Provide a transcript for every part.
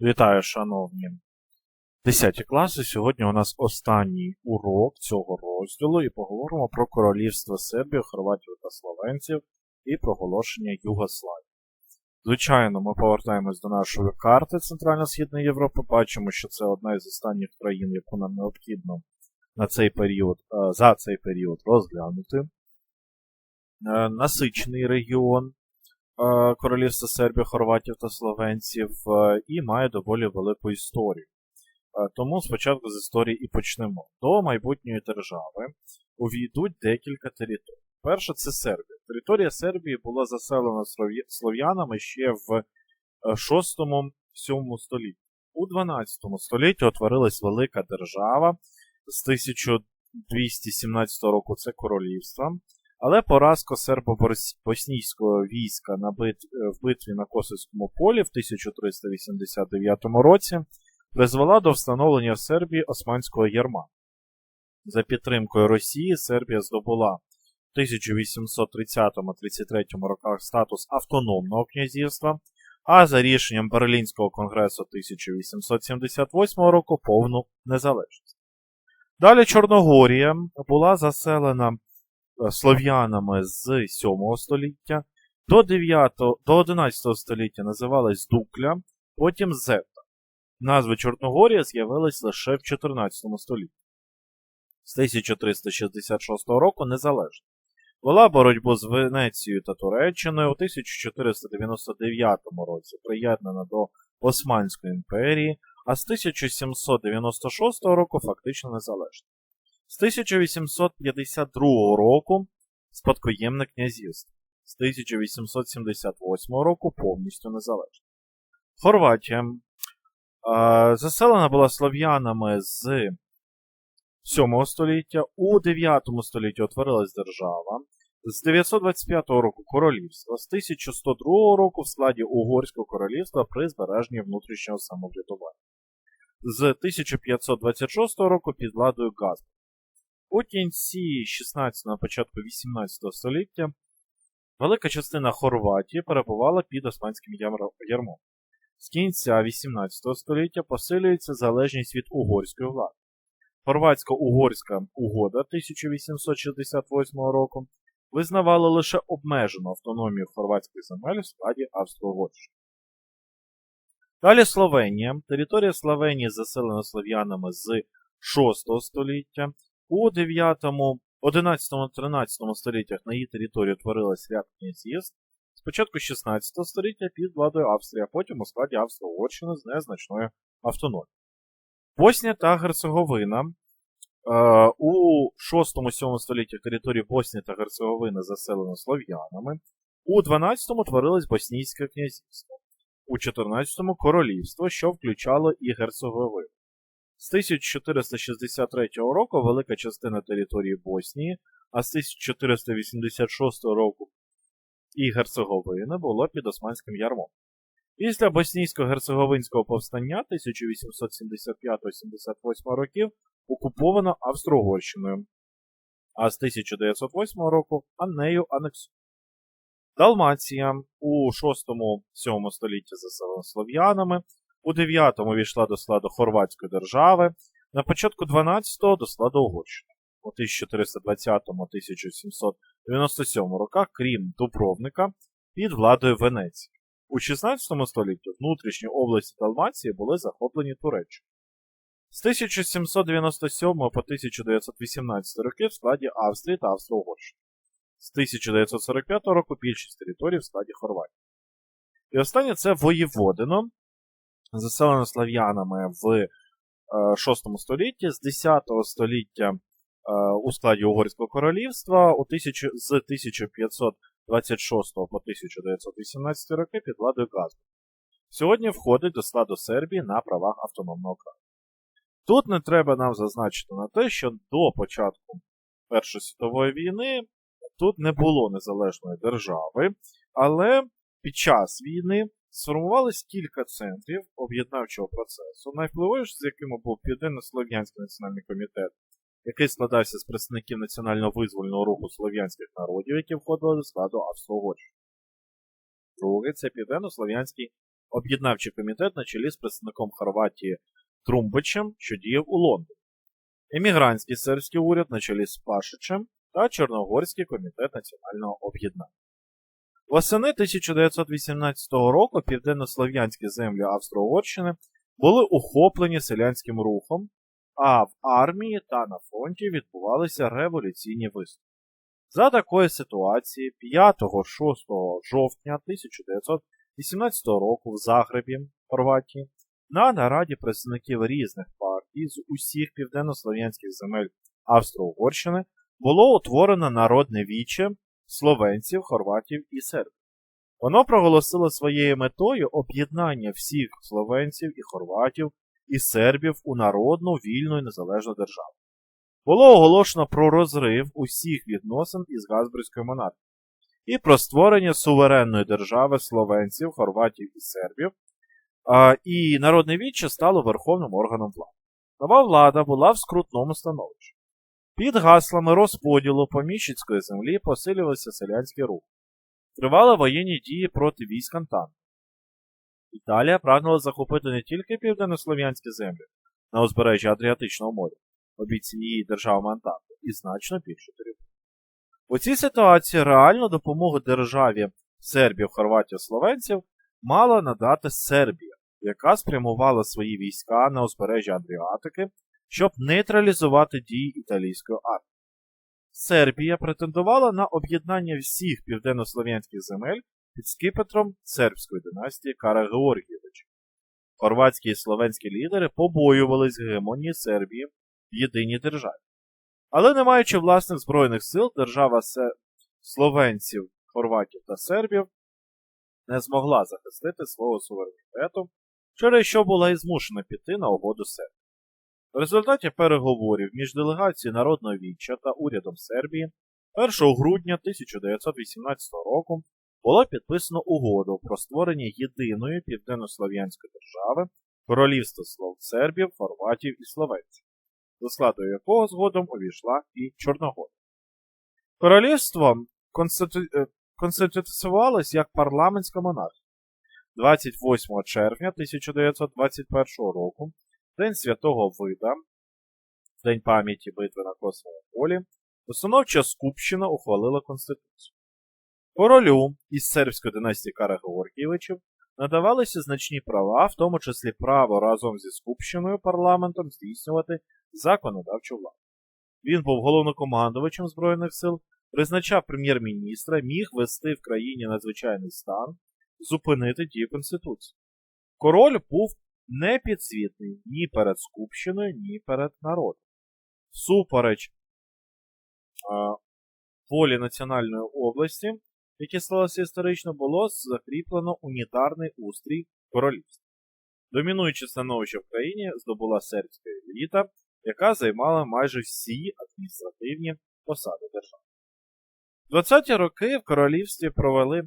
Вітаю, шановні 10 класи. Сьогодні у нас останній урок цього розділу і поговоримо про королівство Сербії, Хорватів та Словенців і проголошення Югославії. Звичайно, ми повертаємось до нашої карти Центрально-Східної Європи. Бачимо, що це одна із останніх країн, яку нам необхідно на цей період, е, за цей період розглянути. Е, насичений регіон. Е, королівства Сербії, Хорватів та Словенців е, і має доволі велику історію. Е, тому спочатку з історії і почнемо. До майбутньої держави увійдуть декілька територій. Перша це Сербія. Територія Сербії була заселена слов'янами ще в 6-7 столітті. У 12 столітті утворилась велика держава з 1217 року це королівство. Але поразка сербо-боснійського війська на бит... Е, в битві на Косовському полі в 1389 році призвела до встановлення в Сербії Османського ярма. За підтримкою Росії Сербія здобула в 1830-33 роках статус автономного князівства, а за рішенням Берлінського конгресу 1878 року повну незалежність. Далі Чорногорія була заселена слов'янами з 7 століття, до 9, до 11 століття називалась Дукля, потім Зета. Назва Чорногорія з'явилась лише в 14 столітті. З 1366 року незалежна. Вела боротьбу з Венецією та Туреччиною у 1499 році, приєднана до Османської імперії, а з 1796 року фактично незалежна. З 1852 року спадкоємне князівство. З 1878 року повністю незалежне. Хорватія заселена була слов'янами з 7 століття. У 9 столітті утворилась держава. З 925 року королівство, з 1102 року в складі Угорського королівства при збереженні внутрішнього самоврядування. З 1526 року під владою Газпром. Кінці 16 на початку 18 століття велика частина Хорватії перебувала під Османським ярмом. З кінця 18 століття посилюється залежність від угорської влади. Хорватсько-угорська угода 1868 року визнавала лише обмежену автономію хорватських земель в складі Австро-Угорщини. Далі Словенія. Територія Словенії заселена слов'янами з 6 століття. У 9, 11, 13 століттях на її території утворилась ряд князівств. Спочатку 16 століття під владою Австрії, а потім у складі Австро-Угорщини з незначною автономією. Боснія та Герцеговина. Е, у 6-7 столітті території Боснії та Герцеговини заселено слов'янами. У 12-му творилось Боснійське князівство. У 14-му королівство, що включало і Герцеговину. З 1463 року велика частина території Боснії, а з 1486 року і Герцеговини було під Османським ярмом. Після боснійсько-герцеговинського повстання 1875-78 років окуповано Австро-Угорщиною, а з 1908 року Аннею анексовано. Далмація у 6-7 столітті заселена слов'янами, у 9-му війшла до складу Хорватської держави, на початку 12-го до складу Угорщини. У 1420-1797 роках, крім Дубровника, під владою Венеції. У 16 столітті внутрішні області Далмації були захоплені Туреччиною. З 1797 по 1918 роки в складі Австрії та Австро-Угорщини. З 1945 року більшість територій в складі Хорватії. І останнє це Воєводино, заселена слав'янами в 6 е, столітті, з 10 століття е, у складі Угорського королівства у тисячу, з 1526 по 1918 роки під владою Газу. Сьогодні входить до складу Сербії на правах автономного краю. Тут не треба нам зазначити на те, що до початку Першої світової війни тут не було незалежної держави, але під час війни Сформувалось кілька центрів об'єднавчого процесу, найвпливовіший з якими був Південно-Слов'янський національний комітет, який складався з представників національно-визвольного руху слов'янських народів, які входили до складу Австро-Угорщини. Другий це Південно-Слов'янський об'єднавчий комітет на чолі з представником Хорватії Трумбичем, що діяв у Лондоні, емігрантський сербський уряд на чолі з Пашичем та Чорногорський комітет національного об'єднання. Восени 1918 року південнослов'янські землі Австро-Угорщини були охоплені селянським рухом, а в армії та на фронті відбувалися революційні виступи. За такої ситуації 5-6 жовтня 1918 року в Загребі, Хорватії, на нараді представників різних партій з усіх південнослов'янських земель Австро-Угорщини було утворено народне віче словенців, хорватів і сербів. Воно проголосило своєю метою об'єднання всіх словенців і хорватів і сербів у народну, вільну і незалежну державу. Було оголошено про розрив усіх відносин із Газбурзькою монархією і про створення суверенної держави словенців, хорватів і сербів, і народне віче стало верховним органом влади. Нова влада була в скрутному становищі. Під гаслами розподілу поміщицької землі посилювався селянський рух. Тривали воєнні дії проти військ Антанту. Італія прагнула захопити не тільки південнослов'янські землі на узбережжі Адріатичного моря, обіцяні її державами Антанту, і значно більшу територію. У цій ситуації реальну допомогу державі сербів, хорватів, словенців мала надати Сербія, яка спрямувала свої війська на узбережжя Адріатики, щоб нейтралізувати дії італійської армії. Сербія претендувала на об'єднання всіх південнослов'янських земель під скипетром сербської династії Кара Георгійовича. Хорватські і словенські лідери побоювались гегемонії Сербії в єдиній державі. Але не маючи власних збройних сил, держава словенців, хорватів та сербів не змогла захистити свого суверенітету, через що була і змушена піти на угоду Сербії. В результаті переговорів між делегацією Народного віччя та урядом Сербії 1 грудня 1918 року було підписано угоду про створення єдиної південнослов'янської держави Королівства Слов Сербів, Хорватів і Словенців, до складу якого згодом увійшла і Чорногорія. Королівство конститу... е, як парламентська монархія. 28 червня 1921 року День Святого Вида, День пам'яті битви на Косовому полі, установча Скупщина ухвалила Конституцію. Королю із сербської династії Кара Георгійовичів надавалися значні права, в тому числі право разом зі Скупщиною парламентом здійснювати законодавчу владу. Він був головнокомандувачем Збройних сил, призначав прем'єр-міністра, міг вести в країні надзвичайний стан, зупинити дію Конституції. Король був непідсвітний ні перед Скупщиною, ні перед народом. Всупереч волі Національної області, яке сталося історично, було закріплено унітарний устрій королівства. Домінуюче становище в країні здобула сербська еліта, яка займала майже всі адміністративні посади держави. В 20-ті роки в королівстві провели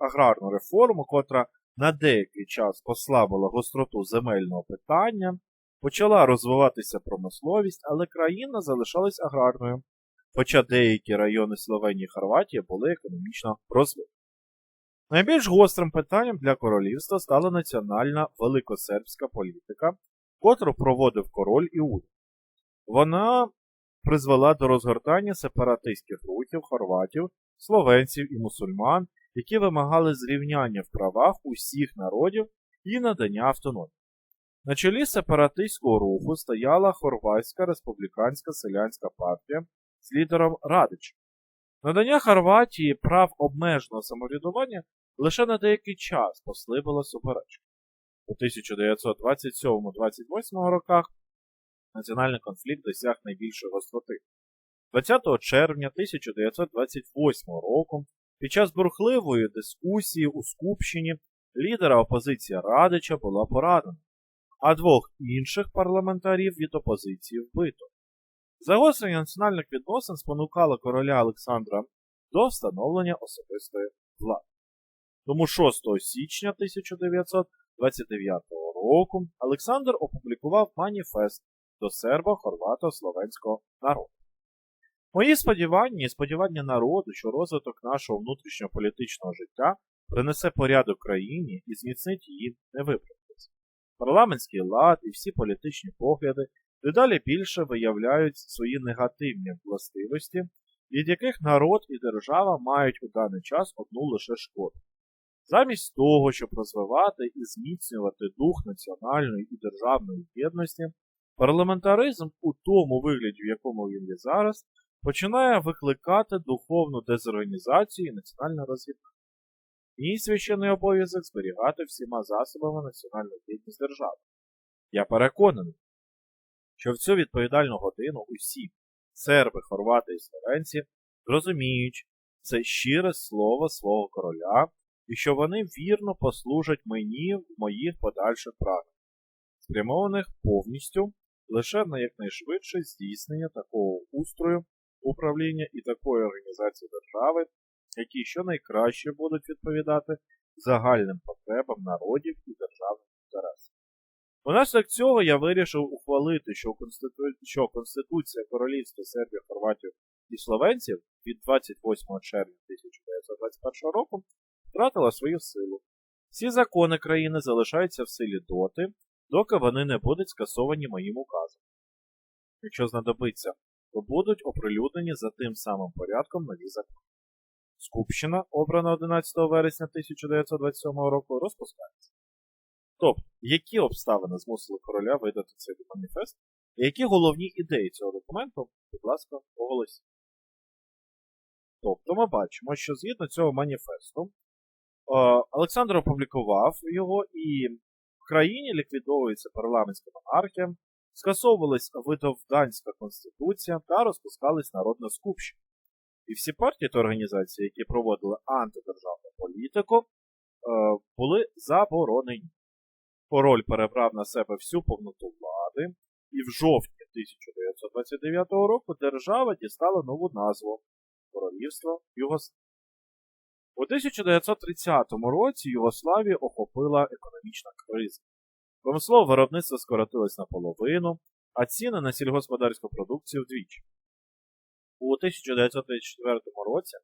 аграрну реформу, котра на деякий час послабила гостроту земельного питання, почала розвиватися промисловість, але країна залишалась аграрною, хоча деякі райони Словенії і Хорватії були економічно розвинені. Найбільш гострим питанням для королівства стала національна великосербська політика, котру проводив король і уряд. Вона призвела до розгортання сепаратистських рухів хорватів, словенців і мусульман, які вимагали зрівняння в правах усіх народів і надання автономії. На чолі сепаратистського руху стояла Хорватська республіканська селянська партія з лідером Радичем. Надання Хорватії прав обмеженого самоврядування лише на деякий час послабило суперечку. У 1927-28 роках національний конфлікт досяг найбільшої гостроти. 20 червня 1928 року під час бурхливої дискусії у Скупщині лідера опозиції Радича була порадена, а двох інших парламентарів від опозиції вбито. Загострення національних відносин спонукало короля Олександра до встановлення особистої влади. Тому 6 січня 1929 року Олександр опублікував маніфест до сербо хорвато словенського народу. Мої сподівання і сподівання народу, що розвиток нашого внутрішнього політичного життя принесе порядок країні і зміцнить її невиправність. Парламентський лад і всі політичні погляди дедалі більше виявляють свої негативні властивості, від яких народ і держава мають у даний час одну лише шкоду. Замість того, щоб розвивати і зміцнювати дух національної і державної єдності, парламентаризм у тому вигляді, в якому він є зараз, починає викликати духовну дезорганізацію і національне розвідання. Мій священний обов'язок зберігати всіма засобами національну єдність держави. Я переконаний, що в цю відповідальну годину усі серби, хорвати і словенці розуміють це щире слово свого короля і що вони вірно послужать мені в моїх подальших прагненнях, спрямованих повністю лише на якнайшвидше здійснення такого устрою управління і такої організації держави, які щонайкраще будуть відповідати загальним потребам народів і державних інтересів. Унаслідок цього я вирішив ухвалити, що, Конститу... що Конституція Королівства Сербії, Хорватів і Словенців від 28 червня 1921 року втратила свою силу. Всі закони країни залишаються в силі доти, доки вони не будуть скасовані моїм указом. Якщо знадобиться, то будуть оприлюднені за тим самим порядком нові закони. Скупщина, обрана 11 вересня 1927 року, розпускається. Тобто, які обставини змусили короля видати цей маніфест, і які головні ідеї цього документу, будь ласка, оголосіть. Тобто ми бачимо, що згідно цього маніфесту, Олександр опублікував його, і в країні ліквідовується парламентська монархія, скасовувалась видовданська конституція та розпускались народна скупщина. І всі партії та організації, які проводили антидержавну політику, були заборонені. Король перебрав на себе всю повноту влади, і в жовтні 1929 року держава дістала нову назву Королівство Югославії. У 1930 році Югославію охопила економічна криза. Промислове виробництво скоротилось наполовину, а ціни на сільгосподарську продукцію вдвічі. У 1934 році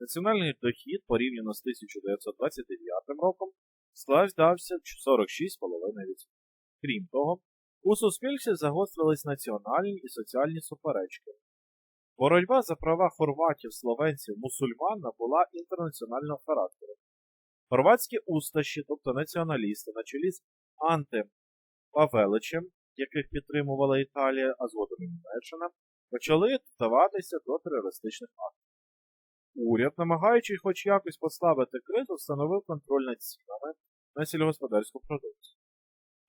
національний дохід порівняно з 1929 роком складався 46,5%. Крім того, у суспільстві загострились національні і соціальні суперечки. Боротьба за права хорватів, словенців, мусульман набула інтернаціонального характеру. Хорватські усташі, тобто націоналісти, на чолі з антипавеличем, яких підтримувала Італія, а згодом і Німеччина, почали вдаватися до терористичних актів. Уряд, намагаючись хоч якось поставити кризу, встановив контроль над цінами на сільгосподарську продукцію.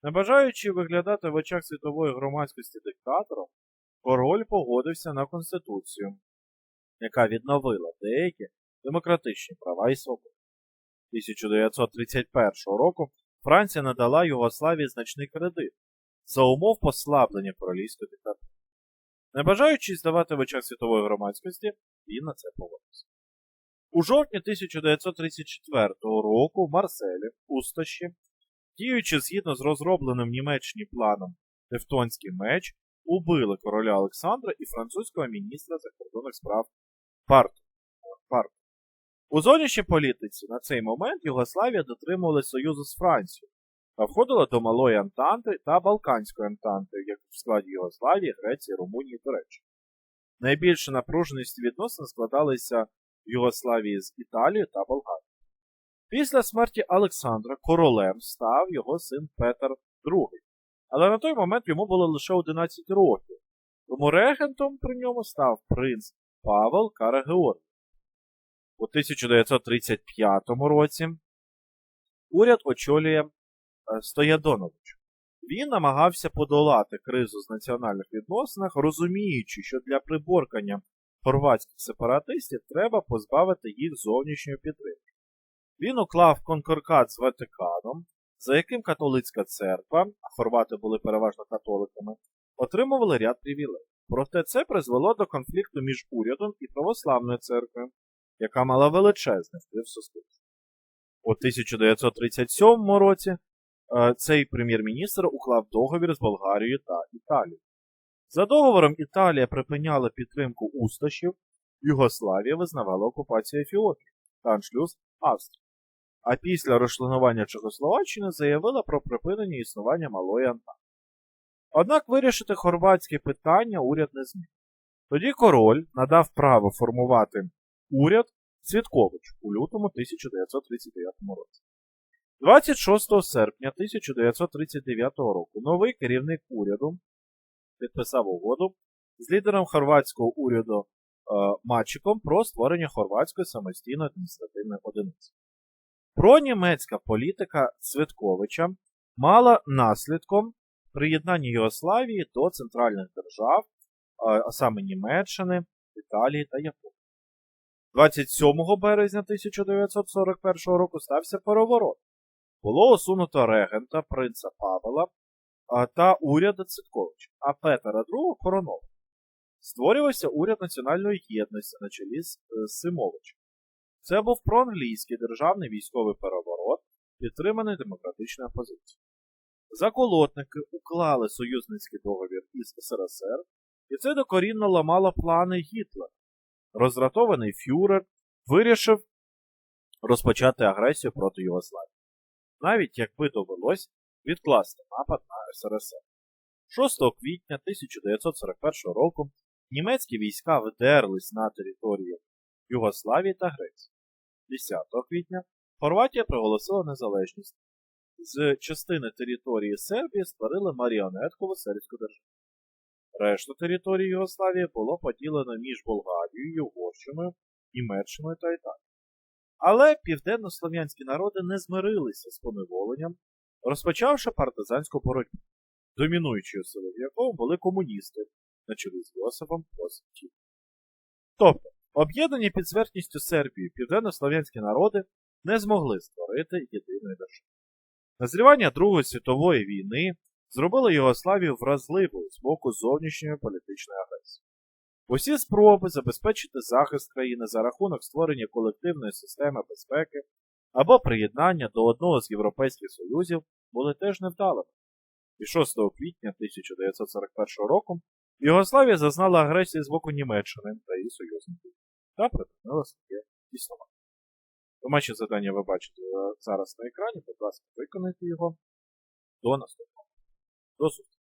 Не бажаючи виглядати в очах світової громадськості диктатором, король погодився на Конституцію, яка відновила деякі демократичні права і свободи. 1931 року Франція надала Югославії значний кредит за умов послаблення королівської диктатури. Не бажаючи здавати в очах світової громадськості, він на це погодився. У жовтні 1934 року в Марселі, Пустощі, діючи згідно з розробленим в Німеччині планом Тевтонський меч, убили короля Олександра і французького міністра закордонних справ Парту. Парту. У зовнішній політиці на цей момент Югославія дотримувалася союзу з Францією та входила до Малої Антанти та Балканської Антанти, як в складі Югославії, Греції, Румунії та Туреччини. Найбільша напруженість відносин складалися в Югославії з Італією та Болгарією. Після смерті Олександра королем став його син Петр II, але на той момент йому було лише 11 років, тому регентом при ньому став принц Павел Карагеоргій. У 1935 році уряд очолює Стоядонович. Він намагався подолати кризу з національних відносинах, розуміючи, що для приборкання хорватських сепаратистів треба позбавити їх зовнішньої підтримки. Він уклав конкоркат з Ватиканом, за яким католицька церква, а хорвати були переважно католиками, отримували ряд привілей. Проте це призвело до конфлікту між урядом і православною церквою, яка мала величезний вплив в суспільстві. У 1937 році цей прем'єр-міністр уклав договір з Болгарією та Італією. За договором Італія припиняла підтримку усташів, Югославія визнавала окупацію Ефіопії та аншлюз Австрії. а після розчленування Чехословаччини заявила про припинення існування малої Антанти. Однак вирішити хорватське питання уряд не зміг. Тоді король надав право формувати уряд Цвітковичу у лютому 1939 році. 26 серпня 1939 року новий керівник уряду підписав угоду з лідером хорватського уряду е, Мачиком про створення хорватської самостійної адміністративної одиниці. Пронімецька політика Цвітковича мала наслідком приєднання Югославії до центральних держав, а саме Німеччини, Італії та Японії. 27 березня 1941 року стався переворот. Було усунуто регента принца Павела та уряд Цитковича, а Петера II коронований. Створювався уряд національної єдності на чолі з е, Симовичем. Це був проанглійський державний військовий переворот, підтриманий демократичною опозицією. Заколотники уклали союзницький договір із СРСР, і це докорінно ламало плани Гітлера. Роздратований фюрер вирішив розпочати агресію проти Югославії, навіть якби довелось відкласти напад на СРСР. 6 квітня 1941 року німецькі війська вдерлись на територію Югославії та Греції. 10 квітня Хорватія проголосила незалежність. З частини території Сербії створили маріонеткову сербську державу. Решту території Югославії було поділено між Болгарією, Угорщиною, Німеччиною та Італією. Але південнослов'янські народи не змирилися з поневоленням, розпочавши партизанську боротьбу, домінуючою силою якого були комуністи на чолі з Йосифом Осипчем. Тобто, об'єднані під зверхністю Сербії південнослов'янські народи не змогли створити єдиної держави. Назрівання Другої світової війни зробило Югославію вразливою з боку зовнішньої політичної агресії. Усі спроби забезпечити захист країни за рахунок створення колективної системи безпеки або приєднання до одного з європейських союзів були теж невдалими. І 6 квітня 1941 року Югославія зазнала агресії з боку Німеччини та її союзників та припинила своє існування. Домашнє завдання ви бачите е, зараз на екрані, будь ласка, виконайте його. До наступного. До зустрічі.